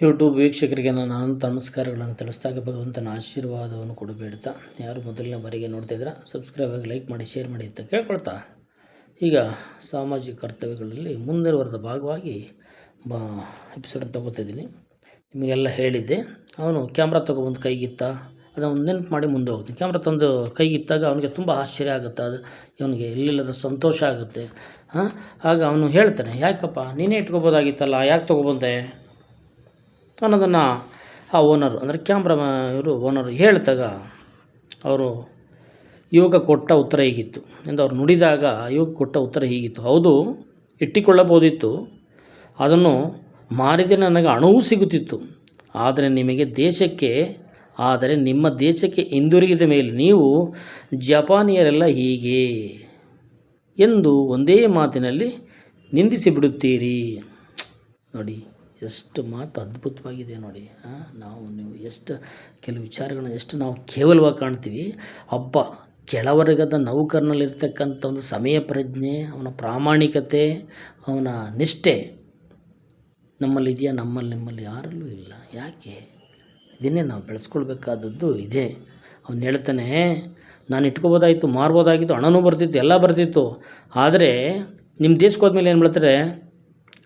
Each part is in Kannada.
ಯೂಟ್ಯೂಬ್ ವೀಕ್ಷಕರಿಗೆ ನನ್ನ ಅನಂತ ನಮಸ್ಕಾರಗಳನ್ನು ತಿಳಿಸ್ದಾಗ ಭಗವಂತನ ಆಶೀರ್ವಾದವನ್ನು ಕೊಡಬೇಡ್ತಾ. ಯಾರು ಮೊದಲನೇ ಬಾರಿಗೆ ನೋಡ್ತಾ ಇದ್ರೆ ಸಬ್ಸ್ಕ್ರೈಬ್ ಆಗಿ ಲೈಕ್ ಮಾಡಿ ಶೇರ್ ಮಾಡಿ ಅಂತ ಕೇಳ್ಕೊಳ್ತಾ. ಈಗ ಸಾಮಾಜಿಕ ಕರ್ತವ್ಯಗಳಲ್ಲಿ ಮುಂದುವರೆದ ಭಾಗವಾಗಿ ಬಾ ಎಪಿಸೋಡನ್ನು ತೊಗೋತಿದ್ದೀನಿ ನಿಮಗೆಲ್ಲ ಹೇಳಿದ್ದೆ, ಅವನು ಕ್ಯಾಮ್ರಾ ತೊಗೊಬಂದು ಕೈಗಿತ್ತ, ಅದನ್ನು ನೆನಪು ಮಾಡಿ ಮುಂದೆ ಹೋಗ್ತೀನಿ. ಕ್ಯಾಮ್ರಾ ತಂದು ಕೈಗಿತ್ತಾಗ ಅವನಿಗೆ ತುಂಬ ಆಶ್ಚರ್ಯ ಆಗುತ್ತೆ. ಅದು ಇವನಿಗೆ ಎಲ್ಲಿಲ್ಲದ ಸಂತೋಷ ಆಗುತ್ತೆ. ಹಾಂ? ಆಗ ಅವನು ಹೇಳ್ತಾನೆ, ಯಾಕಪ್ಪ, ನೀನೇ ಇಟ್ಕೋಬೋದಾಗಿತ್ತಲ್ಲ, ಯಾಕೆ ತೊಗೊಬಂದೆ ಅನ್ನೋದನ್ನು ಆ ಓನರು ಅಂದರೆ ಕ್ಯಾಮ್ರಾ ಇವರು ಓನರು ಹೇಳ್ತಾಗ ಅವರು ಯುವಕ ಕೊಟ್ಟ ಉತ್ತರ ಹೀಗಿತ್ತು. ಎಂದು ಅವ್ರು ನುಡಿದಾಗ ಯುವಕ ಕೊಟ್ಟ ಉತ್ತರ ಹೀಗಿತ್ತು. ಹೌದು, ಇಟ್ಟಿಕೊಳ್ಳಬಹುದಿತ್ತು. ಅದನ್ನು ಮಾರಿದರೆ ನನಗೆ ಹಣವೂ ಸಿಗುತ್ತಿತ್ತು. ಆದರೆ ನಿಮಗೆ ದೇಶಕ್ಕೆ, ಆದರೆ ನಿಮ್ಮ ದೇಶಕ್ಕೆ ಹಿಂದಿರುಗಿದ ಮೇಲೆ ನೀವು ಜಪಾನಿಯರೆಲ್ಲ ಹೀಗೆ ಎಂದು ಒಂದೇ ಮಾತಿನಲ್ಲಿ ನಿಂದಿಸಿಬಿಡುತ್ತೀರಿ. ನೋಡಿ. ಎಷ್ಟು ಮಾತು ಅದ್ಭುತವಾಗಿದೆ ನೋಡಿ ನಾವು ನೀವು ಎಷ್ಟು, ಕೆಲವು ವಿಚಾರಗಳನ್ನ ಎಷ್ಟು ನಾವು ಕೇವಲವಾಗಿ ಕಾಣ್ತೀವಿ. ಹಬ್ಬ ಕೆಳವರ್ಗದ ನೌಕರನಲ್ಲಿರ್ತಕ್ಕಂಥ ಒಂದು ಸಮಯ ಪ್ರಜ್ಞೆ, ಅವನ ಪ್ರಾಮಾಣಿಕತೆ, ಅವನ ನಿಷ್ಠೆ ನಮ್ಮಲ್ಲಿ ಇದೆಯಾ? ನಮ್ಮಲ್ಲಿ, ನಿಮ್ಮಲ್ಲಿ ಯಾರಲ್ಲೂ ಇಲ್ಲ. ಯಾಕೆ? ಇದನ್ನೇ ನಾವು ಬೆಳೆಸ್ಕೊಳ್ಬೇಕಾದದ್ದು ಇದೆ. ಅವನು ಹೇಳ್ತಾನೆ, ನಾನು ಇಟ್ಕೋಬೋದಾಗಿತ್ತು ಮಾರ್ಬೋದಾಗಿತ್ತು, ಹಣನೂ ಬರ್ತಿತ್ತು, ಎಲ್ಲ ಬರ್ತಿತ್ತು. ಆದರೆ ನಿಮ್ಮ ದೇಶಕ್ಕೆ ಹೋದ್ಮೇಲೆ ಏನು ಮಾಡ್ತಾರೆ?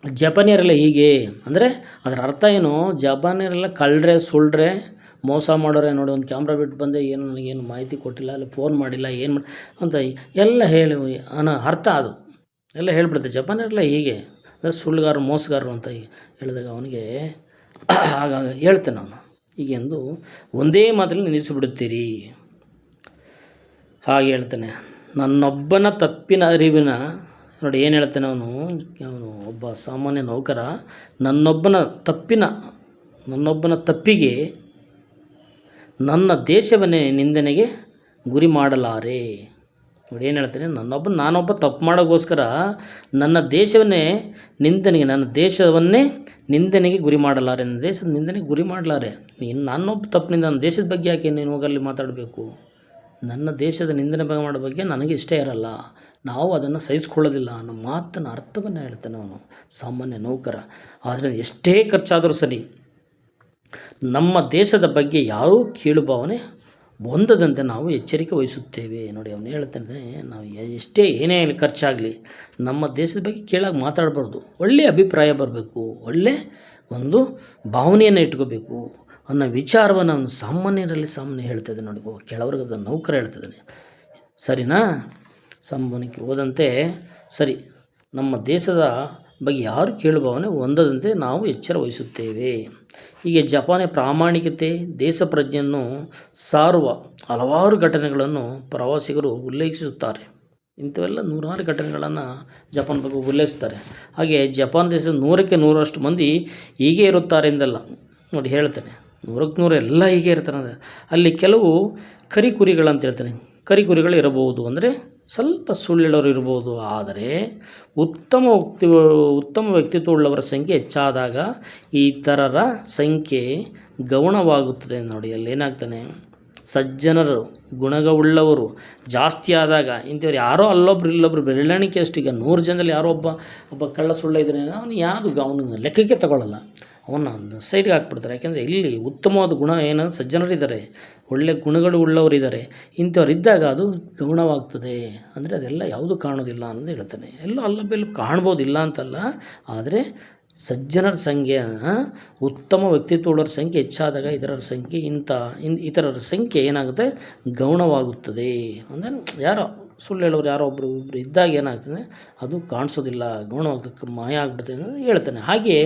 ಜಪಾನಿಯರೆಲ್ಲ ಹೀಗೆ, ಅಂದರೆ ಅದರ ಅರ್ಥ ಏನು? ಜಪಾನಿಯರೆಲ್ಲ ಕಳ್ಳರೆ ಸುಳ್ಳರೆ ಮೋಸ ಮಾಡೋರೆ ನೋಡಿ, ಒಂದು ಕ್ಯಾಮ್ರಾ ಬಿಟ್ಟು ಬಂದೆ, ಏನು ನನಗೇನು ಮಾಹಿತಿ ಕೊಟ್ಟಿಲ್ಲ, ಅಲ್ಲಿ ಫೋನ್ ಮಾಡಿಲ್ಲ, ಏನು ಮಾಡಿ, ಅಂತ ಎಲ್ಲ ಹೇಳಿ ಅನ್ನೋ ಅರ್ಥ ಅದು. ಎಲ್ಲ ಹೇಳ್ಬಿಡುತ್ತೆ. ಜಪಾನಿಯರೆಲ್ಲ ಹೀಗೆ, ಅಂದರೆ ಸುಳ್ಳುಗಾರರು ಮೋಸಗಾರರು ಅಂತ ಹೇಳಿದಾಗ ಅವನಿಗೆ ಹೇಳ್ತೇನೆ ನಾನು. ಹೀಗೆಂದು ಒಂದೇ ಮಾತಲ್ಲಿ ನಿಲ್ಲಿಸಿಬಿಡುತ್ತೀರಿ ಹಾಗೆ ಹೇಳ್ತಾನೆ. ನನ್ನೊಬ್ಬನ ತಪ್ಪಿನ ಅರಿವಿನ ನೋಡಿ ಏನು ಹೇಳ್ತಾನೆ ಅವನು? ಅವನು ಒಬ್ಬ ಸಾಮಾನ್ಯ ನೌಕರ. ನನ್ನೊಬ್ಬನ ತಪ್ಪಿನ, ನನ್ನೊಬ್ಬನ ತಪ್ಪಿಗೆ ನನ್ನ ದೇಶವನ್ನೇ ನಿಂದನೆಗೆ ಗುರಿ ಮಾಡಲಾರೆ. ನೋಡಿ ಏನು ಹೇಳ್ತಾನೆ? ನನ್ನೊಬ್ಬ, ನಾನೊಬ್ಬ ತಪ್ಪು ಮಾಡೋಕ್ಕೋಸ್ಕರ ನನ್ನ ದೇಶವನ್ನೇ ನಿಂದನೆಗೆ, ನನ್ನ ದೇಶವನ್ನೇ ನಿಂದನೆಗೆ ಗುರಿ ಮಾಡಲಾರೆ. ನನ್ನ ದೇಶದ ನಿಂದನೆಗೆ ಗುರಿ ಮಾಡಲಾರೆ. ಇನ್ನು ನಾನೊಬ್ಬ ತಪ್ಪಿನಿಂದ ನನ್ನ ದೇಶದ ಬಗ್ಗೆ ಯಾಕೆ ನೀನು ಹೋಗಲ್ಲಿ ಮಾತಾಡಬೇಕು? ನನ್ನ ದೇಶದ ನಿಂದನೆ ಮಾಡೋ ಬಗ್ಗೆ ನನಗೆ ಇಷ್ಟ ಇರಲ್ಲ. ನಾವು ಅದನ್ನು ಸಹಿಸ್ಕೊಳ್ಳೋದಿಲ್ಲ ಅನ್ನೋ ಮಾತನ್ನು ಅರ್ಥವನ್ನು ಹೇಳ್ತಾನೆ ಅವನು. ಸಾಮಾನ್ಯ ನೌಕರ. ಆದರೆ ಎಷ್ಟೇ ಖರ್ಚಾದರೂ ಸರಿ ನಮ್ಮ ದೇಶದ ಬಗ್ಗೆ ಯಾರೂ ಕೀಳು ಭಾವನೆ ಹೊಂದದಂತೆ ನಾವು ಎಚ್ಚರಿಕೆ ವಹಿಸುತ್ತೇವೆ. ನೋಡಿ, ಅವನು ಹೇಳ್ತಾನೆ, ನಾವು ಎಷ್ಟೇ ಏನೇ ಖರ್ಚಾಗಲಿ ನಮ್ಮ ದೇಶದ ಬಗ್ಗೆ ಕೀಳಾಗಿ ಮಾತಾಡಬಾರ್ದು. ಒಳ್ಳೆಯ ಅಭಿಪ್ರಾಯ ಬರಬೇಕು. ಒಳ್ಳೆ ಒಂದು ಭಾವನೆಯನ್ನು ಇಟ್ಕೋಬೇಕು. ಅನ್ನೋ ವಿಚಾರವನ್ನು ಅವನು ಸಾಮಾನ್ಯರಲ್ಲಿ ಸಾಮಾನ್ಯ ಹೇಳ್ತಿದ್ದಾನೆ ನೋಡಿ. ಒಬ್ಬ ಕೆಳವರ್ಗದ ನೌಕರ ಹೇಳ್ತಿದ್ದಾನೆ ಸರಿನಾ? ಸಂಬಂಧಕ್ಕೆ ಹೋದಂತೆ, ಸರಿ, ನಮ್ಮ ದೇಶದ ಬಗ್ಗೆ ಯಾರು ಕೇಳುವವನೆ ಹೊಂದದಂತೆ ನಾವು ಎಚ್ಚರ ವಹಿಸುತ್ತೇವೆ. ಹೀಗೆ ಜಪಾನಿನ ಪ್ರಾಮಾಣಿಕತೆ, ದೇಶ ಪ್ರಜ್ಞೆಯನ್ನು ಸಾರುವ ಹಲವಾರು ಘಟನೆಗಳನ್ನು ಪ್ರವಾಸಿಗರು ಉಲ್ಲೇಖಿಸುತ್ತಾರೆ. ಇಂಥವೆಲ್ಲ ನೂರಾರು ಘಟನೆಗಳನ್ನು ಜಪಾನ್ ಬಗ್ಗೆ ಉಲ್ಲೇಖಿಸ್ತಾರೆ. ಹಾಗೆ ಜಪಾನ್ ದೇಶದ ನೂರಕ್ಕೆ ನೂರಷ್ಟು ಮಂದಿ ಹೀಗೆ ಇರುತ್ತಾರೆ ಎಂದಲ್ಲ ನೋಡಿ ಹೇಳ್ತಾನೆ. ನೂರಕ್ಕೆ ನೂರು ಎಲ್ಲ ಹೀಗೆ ಇರ್ತಾರೆ ಅಲ್ಲಿ ಕೆಲವು ಕರಿಕುರಿಗಳಂತ ಹೇಳ್ತಾನೆ. ಕರಿಕುರಿಗಳು ಇರಬಹುದು ಅಂದರೆ ಸ್ವಲ್ಪ ಸುಳ್ಳಿಳವರು ಇರಬಹುದು ಆದರೆ ಉತ್ತಮ ವ್ಯಕ್ತಿ, ಉತ್ತಮ ವ್ಯಕ್ತಿತ್ವವುಳ್ಳವರ ಸಂಖ್ಯೆ ಹೆಚ್ಚಾದಾಗ ಈ ಥರರ ಸಂಖ್ಯೆ ಗೌಣವಾಗುತ್ತದೆ ನೋಡಿ. ಅಲ್ಲಿ ಏನಾಗ್ತಾನೆ? ಸಜ್ಜನರು, ಗುಣಗವುಳ್ಳವರು ಜಾಸ್ತಿ ಆದಾಗ ಇಂಥವ್ರು ಯಾರೋ ಅಲ್ಲೊಬ್ರು ಇಲ್ಲೊಬ್ರು ಬೆರಳಿಕೆ ಅಷ್ಟು ಈಗ ನೂರು ಜನದಲ್ಲಿ ಯಾರೋ ಒಬ್ಬ ಒಬ್ಬ ಕಳ್ಳ ಸುಳ್ಳ ಇದ್ರೆ ಅವನು ಯಾವುದು ಅವನು ಲೆಕ್ಕಕ್ಕೆ ತಗೊಳ್ಳಲ್ಲ. ಅವನ್ನ ಒಂದು ಸೈಡ್ಗೆ ಹಾಕ್ಬಿಡ್ತಾರೆ. ಯಾಕೆಂದರೆ ಇಲ್ಲಿ ಉತ್ತಮವಾದ ಗುಣ ಏನು ಸಜ್ಜನರಿದ್ದಾರೆ. ಒಳ್ಳೆ ಗುಣಗಳು ಉಳ್ಳವರಿದ್ದಾರೆ. ಇಂಥವರಿದ್ದಾಗ ಅದು ಗೌಣವಾಗ್ತದೆ. ಅಂದರೆ ಅದೆಲ್ಲ ಯಾವುದು ಕಾಣೋದಿಲ್ಲ ಅನ್ನೋದು ಹೇಳ್ತಾನೆ. ಎಲ್ಲೋ ಅಲ್ಲೊಬ್ಬೆಲ್ಲೂ ಕಾಣ್ಬೋದಿಲ್ಲ ಅಂತಲ್ಲ. ಆದರೆ ಸಜ್ಜನರ ಸಂಖ್ಯೆ ಉತ್ತಮ ವ್ಯಕ್ತಿತ್ವಗಳ ಸಂಖ್ಯೆ ಹೆಚ್ಚಾದಾಗ ಇತರರ ಸಂಖ್ಯೆ ಇಂಥ ಇನ್, ಇತರರ ಸಂಖ್ಯೆ ಏನಾಗುತ್ತೆ? ಗೌಣವಾಗುತ್ತದೆ. ಅಂದರೆ ಯಾರೋ, ಸುಳ್ಳು ಹೇಳೋರು ಯಾರೋ ಒಬ್ಬರು ಇಬ್ಬರು ಇದ್ದಾಗ ಏನಾಗ್ತದೆ? ಅದು ಕಾಣಿಸೋದಿಲ್ಲ, ಗೌಣವಾಗಕ್ಕೆ ಮಾಯ ಆಗ್ಬಿಡುತ್ತೆ ಅಂತ ಹೇಳ್ತಾನೆ. ಹಾಗೆ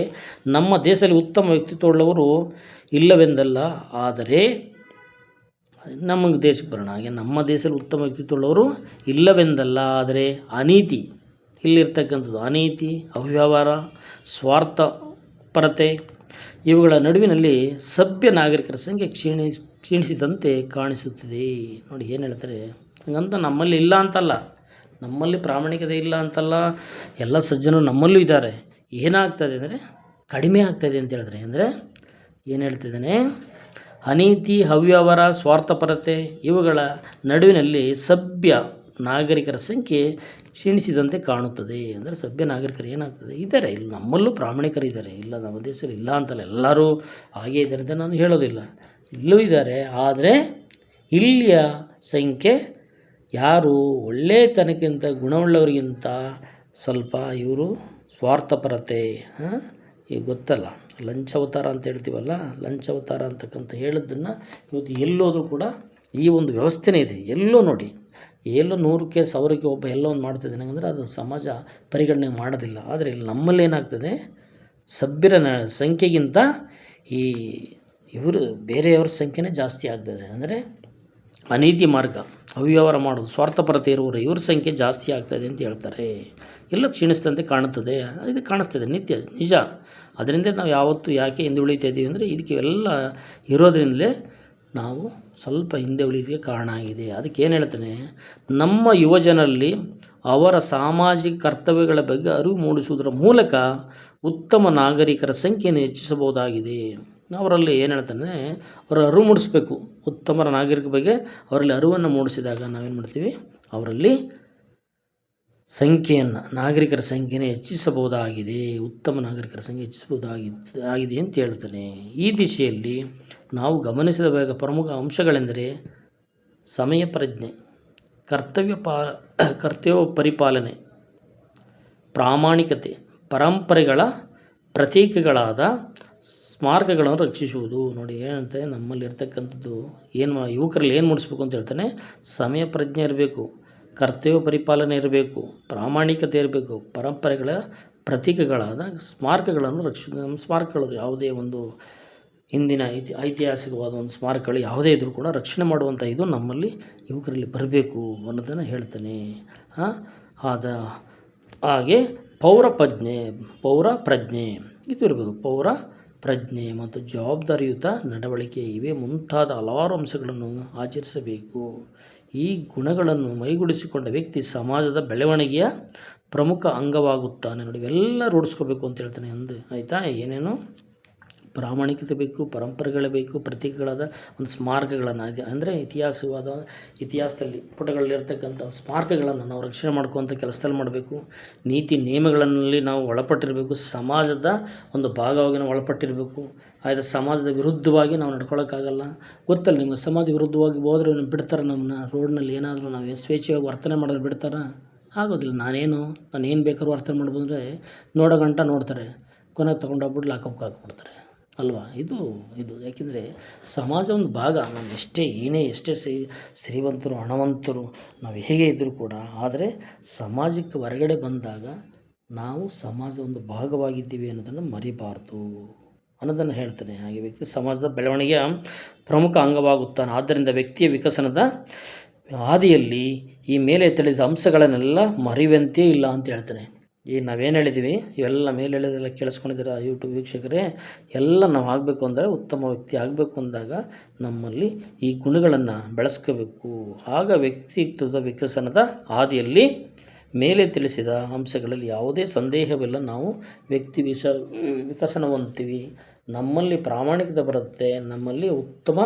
ನಮ್ಮ ದೇಶದಲ್ಲಿ ಉತ್ತಮ ವ್ಯಕ್ತಿತ್ವವುಳ್ಳವರು ಇಲ್ಲವೆಂದಲ್ಲ, ಆದರೆ ನಮಗೆ ದೇಶಕ್ಕೆ ಬರೋಣ. ಹಾಗೆ ನಮ್ಮ ದೇಶದಲ್ಲಿ ಉತ್ತಮ ವ್ಯಕ್ತಿತ್ವವುಳ್ಳವರು ಇಲ್ಲವೆಂದಲ್ಲ, ಆದರೆ ಅನೀತಿ, ಇಲ್ಲಿರ್ತಕ್ಕಂಥದ್ದು ಅನೀತಿ, ಅವ್ಯವಹಾರ ಸ್ವಾರ್ಥ ಪರತೆ ಇವುಗಳ ನಡುವಿನಲ್ಲಿ ಸಭ್ಯ ನಾಗರಿಕರ ಸಂಖ್ಯೆ ಕ್ಷೀಣಿ, ಕ್ಷೀಣಿಸಿದಂತೆ ಕಾಣಿಸುತ್ತಿದೆ. ನೋಡಿ ಏನು ಹೇಳ್ತಾರೆ? ಹಂಗಂತ ನಮ್ಮಲ್ಲಿ ಇಲ್ಲ ಅಂತಲ್ಲ. ನಮ್ಮಲ್ಲಿ ಪ್ರಾಮಾಣಿಕತೆ ಇಲ್ಲ ಅಂತಲ್ಲ. ಎಲ್ಲ ಸಜ್ಜನರು ನಮ್ಮಲ್ಲೂ ಇದ್ದಾರೆ. ಏನಾಗ್ತದೆ ಅಂದರೆ, ಕಡಿಮೆ ಆಗ್ತಾಯಿದೆ ಅಂತ ಹೇಳಿದ್ರೆ ಅಂದರೆ, ಏನು ಹೇಳ್ತಿದ್ದಾನೆ? ಅನೀತಿ ಹವ್ಯವರ ಸ್ವಾರ್ಥಪರತೆ ಇವುಗಳ ನಡುವಿನಲ್ಲಿ ಸಭ್ಯ ನಾಗರಿಕರ ಸಂಖ್ಯೆ ಕ್ಷೀಣಿಸಿದಂತೆ ಕಾಣುತ್ತದೆ ಅಂದರೆ ಸಭ್ಯ ನಾಗರಿಕರು ಏನಾಗ್ತದೆ? ಇದ್ದಾರೆ. ಇಲ್ಲಿ ನಮ್ಮಲ್ಲೂ ಪ್ರಾಮಾಣಿಕರು ಇದ್ದಾರೆ. ಇಲ್ಲ, ನಮ್ಮ ದೇಶದಲ್ಲಿ ಇಲ್ಲ ಅಂತಲ್ಲ. ಎಲ್ಲರೂ ಹಾಗೇ ಇದ್ದಾರೆ ಅಂತ ನಾನು ಹೇಳೋದಿಲ್ಲ. ಇಲ್ಲೂ ಇದ್ದಾರೆ. ಆದರೆ ಇಲ್ಲಿಯ ಸಂಖ್ಯೆ ಯಾರು? ಒಳ್ಳೆತನಕ್ಕಿಂತ ಗುಣವುಳ್ಳವರಿಗಿಂತ ಸ್ವಲ್ಪ ಇವರು ಸ್ವಾರ್ಥಪರತೆ ಈಗ ಗೊತ್ತಲ್ಲ. ಲಂಚಾವತಾರ ಅಂತ ಹೇಳ್ತೀವಲ್ಲ? ಲಂಚಾವತಾರ ಅಂತಕ್ಕಂಥ ಹೇಳಿದ್ದನ್ನು ಇವತ್ತು ಎಲ್ಲೋದ್ರೂ ಕೂಡ ಈ ಒಂದು ವ್ಯವಸ್ಥೆನೇ ಇದೆ. ಎಲ್ಲೋ ನೋಡಿ. ಎಲ್ಲೋ ನೂರಕ್ಕೆ ಸಾವಿರಕ್ಕೆ ಒಬ್ಬ ಎಲ್ಲೋ ಒಂದು ಮಾಡ್ತಿದ್ದಾನೆ ಅಂದರೆ ಅದು ಸಮಾಜ ಪರಿಗಣನೆ ಮಾಡೋದಿಲ್ಲ. ಆದರೆ ಇಲ್ಲಿ ನಮ್ಮಲ್ಲಿ ಏನಾಗ್ತದೆ? ಸಭ್ಯರ ಸಂಖ್ಯೆಗಿಂತ ಈ ಇವರು ಬೇರೆಯವ್ರ ಸಂಖ್ಯೆನೇ ಜಾಸ್ತಿ ಆಗ್ತದೆ. ಅಂದರೆ ಅನೀತಿ ಮಾರ್ಗ, ಅವ್ಯವಹಾರ ಮಾಡೋದು, ಸ್ವಾರ್ಥಪರತೆ ಇರುವವರು ಇವ್ರ ಸಂಖ್ಯೆ ಜಾಸ್ತಿ ಆಗ್ತದೆ ಅಂತ ಹೇಳ್ತಾರೆ. ಎಲ್ಲ ಕ್ಷೀಣಿಸ್ತಂತೆ ಕಾಣುತ್ತದೆ. ಇದು ಕಾಣಿಸ್ತದೆ ನಿತ್ಯ, ನಿಜ. ಅದರಿಂದ ನಾವು ಯಾವತ್ತೂ ಯಾಕೆ ಹಿಂದೆ ಉಳಿತಾ ಇದ್ದೀವಿ ಅಂದರೆ ಇದಕ್ಕೆ ಎಲ್ಲ ಇರೋದ್ರಿಂದಲೇ ನಾವು ಸ್ವಲ್ಪ ಹಿಂದೆ ಉಳಿಯೋದಕ್ಕೆ ಕಾರಣ ಆಗಿದೆ. ಅದಕ್ಕೆ ಏನು ಹೇಳ್ತಾನೆ, ನಮ್ಮ ಯುವಜನರಲ್ಲಿ ಅವರ ಸಾಮಾಜಿಕ ಕರ್ತವ್ಯಗಳ ಬಗ್ಗೆ ಅರಿವು ಮೂಡಿಸುವುದರ ಮೂಲಕ ಉತ್ತಮ ನಾಗರಿಕರ ಸಂಖ್ಯೆಯನ್ನು ಹೆಚ್ಚಿಸಬಹುದಾಗಿದೆ. ಅವರಲ್ಲಿ ಏನು ಹೇಳ್ತಾನೆ, ಅವರ ಅರಿವು ಮೂಡಿಸ್ಬೇಕು. ಉತ್ತಮ ನಾಗರಿಕ ಬಗ್ಗೆ ಅವರಲ್ಲಿ ಅರಿವನ್ನು ಮೂಡಿಸಿದಾಗ ನಾವೇನು ಮಾಡ್ತೀವಿ, ಅವರಲ್ಲಿ ಸಂಖ್ಯೆಯನ್ನು, ನಾಗರಿಕರ ಸಂಖ್ಯೆಯನ್ನು ಹೆಚ್ಚಿಸಬಹುದಾಗಿದೆ. ಉತ್ತಮ ನಾಗರಿಕರ ಸಂಖ್ಯೆ ಹೆಚ್ಚಿಸಬಹುದಾಗಿದೆ ಆಗಿದೆ ಅಂತ ಹೇಳ್ತಾನೆ. ಈ ದಿಶೆಯಲ್ಲಿ ನಾವು ಗಮನಿಸಬೇಕಾದ ಪ್ರಮುಖ ಅಂಶಗಳೆಂದರೆ ಸಮಯ ಪ್ರಜ್ಞೆ, ಕರ್ತವ್ಯ ಪಾ, ಕರ್ತವ್ಯ ಪರಿಪಾಲನೆ, ಪ್ರಾಮಾಣಿಕತೆ, ಪರಂಪರೆಗಳ ಪ್ರತೀಕಗಳಾದ ಸ್ಮಾರಕಗಳನ್ನು ರಕ್ಷಿಸುವುದು. ನೋಡಿ, ಏನಂತೆ, ನಮ್ಮಲ್ಲಿರ್ತಕ್ಕಂಥದ್ದು ಏನು ಯುವಕರಲ್ಲಿ ಏನು ಮೂಡಿಸ್ಬೇಕು ಅಂತ ಹೇಳ್ತಾನೆ, ಸಮಯ ಪ್ರಜ್ಞೆ ಇರಬೇಕು, ಕರ್ತವ್ಯ ಪರಿಪಾಲನೆ ಇರಬೇಕು, ಪ್ರಾಮಾಣಿಕತೆ ಇರಬೇಕು, ಪರಂಪರೆಗಳ ಪ್ರತೀಕಗಳಾದ ಸ್ಮಾರಕಗಳನ್ನು ರಕ್ಷಿಸ, ನಮ್ಮ ಸ್ಮಾರಕಗಳು ಯಾವುದೇ ಒಂದು ಹಿಂದಿನ ಐತಿ, ಐತಿಹಾಸಿಕವಾದ ಒಂದು ಸ್ಮಾರಕಗಳು ಯಾವುದೇ ಇದ್ರೂ ಕೂಡ ರಕ್ಷಣೆ ಮಾಡುವಂಥ ಇದು ನಮ್ಮಲ್ಲಿ ಯುವಕರಲ್ಲಿ ಬರಬೇಕು ಅನ್ನೋದನ್ನು ಹೇಳ್ತಾನೆ. ಆದ ಹಾಗೆ ಪೌರ ಪ್ರಜ್ಞೆ ಪೌರ ಪ್ರಜ್ಞೆ ಇದು ಇರಬೇಕು ಪೌರ ಪ್ರಜ್ಞೆ ಮತ್ತು ಜವಾಬ್ದಾರಿಯುತ ನಡವಳಿಕೆ ಇವೇ. ಮುಂತಾದ ಹಲವಾರು ಅಂಶಗಳನ್ನು ಆಚರಿಸಬೇಕು. ಈ ಗುಣಗಳನ್ನು ಮೈಗೂಡಿಸಿಕೊಂಡ ವ್ಯಕ್ತಿ ಸಮಾಜದ ಬೆಳವಣಿಗೆಯ ಪ್ರಮುಖ ಅಂಗವಾಗುತ್ತಾನೆ ನೋಡಿ. ಇವೆಲ್ಲ ರೂಢಿಸ್ಕೋಬೇಕು ಅಂತ ಹೇಳ್ತಾನೆ ಅಂದು. ಆಯಿತಾ? ಏನೇನು? ಪ್ರಾಮಾಣಿಕತೆ ಬೇಕು, ಪರಂಪರೆಗಳೇ ಬೇಕು, ಪ್ರತೀಕಗಳಾದ ಒಂದು ಸ್ಮಾರಕಗಳನ್ನು ಅದು ಅಂದರೆ ಇತಿಹಾಸವಾದ ಇತಿಹಾಸದಲ್ಲಿ ಪುಟಗಳಲ್ಲಿರ್ತಕ್ಕಂಥ ಸ್ಮಾರಕಗಳನ್ನು ನಾವು ರಕ್ಷಣೆ ಮಾಡ್ಕೊವಂಥ ಕೆಲಸದಲ್ಲಿ ಮಾಡಬೇಕು. ನೀತಿ ನಿಯಮಗಳಲ್ಲಿ ನಾವು ಒಳಪಟ್ಟಿರಬೇಕು. ಸಮಾಜದ ಒಂದು ಭಾಗವಾಗಿ ನಾವು ಒಳಪಟ್ಟಿರಬೇಕು. ಆಯ್ದ ಸಮಾಜದ ವಿರುದ್ಧವಾಗಿ ನಾವು ನಡ್ಕೊಳ್ಳೋಕ್ಕಾಗಲ್ಲ ಗೊತ್ತಲ್ಲ ನಿಮ್ಮ ಸಮಾಜ ವಿರುದ್ಧವಾಗಿ ಹೋದ್ರೆ ಬಿಡ್ತಾರೆ ನಮ್ಮನ್ನ? ರೋಡ್ನಲ್ಲಿ ಏನಾದರೂ ನಾವು ಸ್ವೇಚ್ಛವಾಗಿ ವರ್ತನೆ ಮಾಡೋದು ಬಿಡ್ತಾರೆ? ಆಗೋದಿಲ್ಲ. ನಾನೇನು? ನಾನು ಏನು ಬೇಕಾದ್ರೂ ವರ್ತನೆ ಮಾಡ್ಬೋದು ಅಂದರೆ ನೋಡೋ ಗಂಟ ನೋಡ್ತಾರೆ. ಕೊನೆಗೆ ತೊಗೊಂಡೋಗ್ಬಿಟ್ಟು ಲಾಕಪ್ಗೆ ಹಾಕ್ಬಿಡ್ತಾರೆ. ಅಲ್ವಾ? ಇದು ಇದು ಯಾಕೆಂದರೆ ಸಮಾಜ ಒಂದು ಭಾಗ, ನಾವು ಎಷ್ಟೇ ಏನೇ, ಎಷ್ಟೇ ಶ್ರೀಮಂತರು, ಹಣವಂತರು, ನಾವು ಹೇಗೆ ಇದ್ದರೂ ಕೂಡ, ಆದರೆ ಸಮಾಜಕ್ಕೆ ಹೊರಗಡೆ ಬಂದಾಗ ನಾವು ಸಮಾಜದ ಒಂದು ಭಾಗವಾಗಿದ್ದೀವಿ ಅನ್ನೋದನ್ನು ಮರಿಬಾರ್ದು ಅನ್ನೋದನ್ನು ಹೇಳ್ತಾನೆ. ಹಾಗೆ ವ್ಯಕ್ತಿ ಸಮಾಜದ ಬೆಳವಣಿಗೆಯ ಪ್ರಮುಖ ಅಂಗವಾಗುತ್ತಾನೆ. ಆದ್ದರಿಂದ ವ್ಯಕ್ತಿಯ ವಿಕಸನದ ಹಾದಿಯಲ್ಲಿ ಈ ಮೇಲೆ ತಿಳಿದ ಅಂಶಗಳನ್ನೆಲ್ಲ ಮರಿವಂತೆಯೇ ಇಲ್ಲ ಅಂತ ಹೇಳ್ತಾನೆ. ಈ ನಾವೇನು ಹೇಳಿದ್ದೀವಿ ಇವೆಲ್ಲ ಮೇಲೆ ಹೇಳಿದೆಲ್ಲ ಕೇಳಿಸ್ಕೊಂಡಿದ್ದೀರ ಯೂಟ್ಯೂಬ್ ವೀಕ್ಷಕರೇ? ಎಲ್ಲ ನಾವು ಆಗಬೇಕು ಅಂದರೆ ಉತ್ತಮ ವ್ಯಕ್ತಿ ಆಗಬೇಕು ಅಂದಾಗ ನಮ್ಮಲ್ಲಿ ಈ ಗುಣಗಳನ್ನು ಬೆಳೆಸ್ಕೋಬೇಕು. ಆಗ ವ್ಯಕ್ತಿತ್ವದ ವಿಕಸನದ ಹಾದಿಯಲ್ಲಿ ಮೇಲೆ ತಿಳಿಸಿದ ಅಂಶಗಳಲ್ಲಿ ಯಾವುದೇ ಸಂದೇಹವಿಲ್ಲ. ನಾವು ವ್ಯಕ್ತಿ ವಿಷ ವಿಕಸನ ಹೊಂದ್ತೀವಿ ನಮ್ಮಲ್ಲಿ ಪ್ರಾಮಾಣಿಕತೆ ಬರುತ್ತೆ. ನಮ್ಮಲ್ಲಿ ಉತ್ತಮ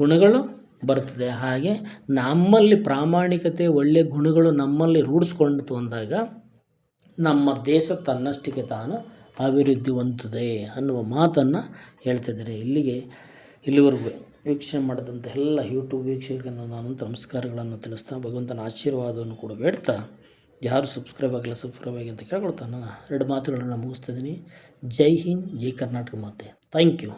ಗುಣಗಳು ಬರ್ತದೆ ಹಾಗೆ ನಮ್ಮಲ್ಲಿ ಪ್ರಾಮಾಣಿಕತೆ ಒಳ್ಳೆಯ ಗುಣಗಳು ನಮ್ಮಲ್ಲಿ ರೂಢಿಸ್ಕೊಂಡು ಅಂದಾಗ ನಮ್ಮ ದೇಶ ತನ್ನಷ್ಟಕ್ಕೆ ತಾನು ಅಭಿವೃದ್ಧಿ ಹೊಂದುತ್ತದೆ ಅನ್ನುವ ಮಾತನ್ನು ಹೇಳ್ತಿದ್ದಾರೆ. ಇಲ್ಲಿಗೆ, ಇಲ್ಲಿವರೆಗೂ ವೀಕ್ಷಣೆ ಮಾಡಿದಂಥ ಎಲ್ಲ ಯೂಟ್ಯೂಬ್ ವೀಕ್ಷಕರಿಗೆ ನಾನು ನಮಸ್ಕಾರಗಳನ್ನು ತಿಳಿಸ್ತಾ, ಭಗವಂತನ ಆಶೀರ್ವಾದವನ್ನು ಕೂಡ ಬೇಡ್ತಾ, ಯಾರು ಸಬ್ಸ್ಕ್ರೈಬ್ ಆಗಿಲ್ಲ ಸಬ್ಸ್ಕ್ರೈಬ್ ಆಗಿ ಅಂತ ಕೇಳ್ಕೊಳ್ತಾ ನಾನು ಎರಡು ಮಾತುಗಳನ್ನು ಮುಗಿಸ್ತಿದ್ದೀನಿ ಜೈ ಹಿಂದ್, ಜೈ ಕರ್ನಾಟಕ ಮಾತೆ. Thank you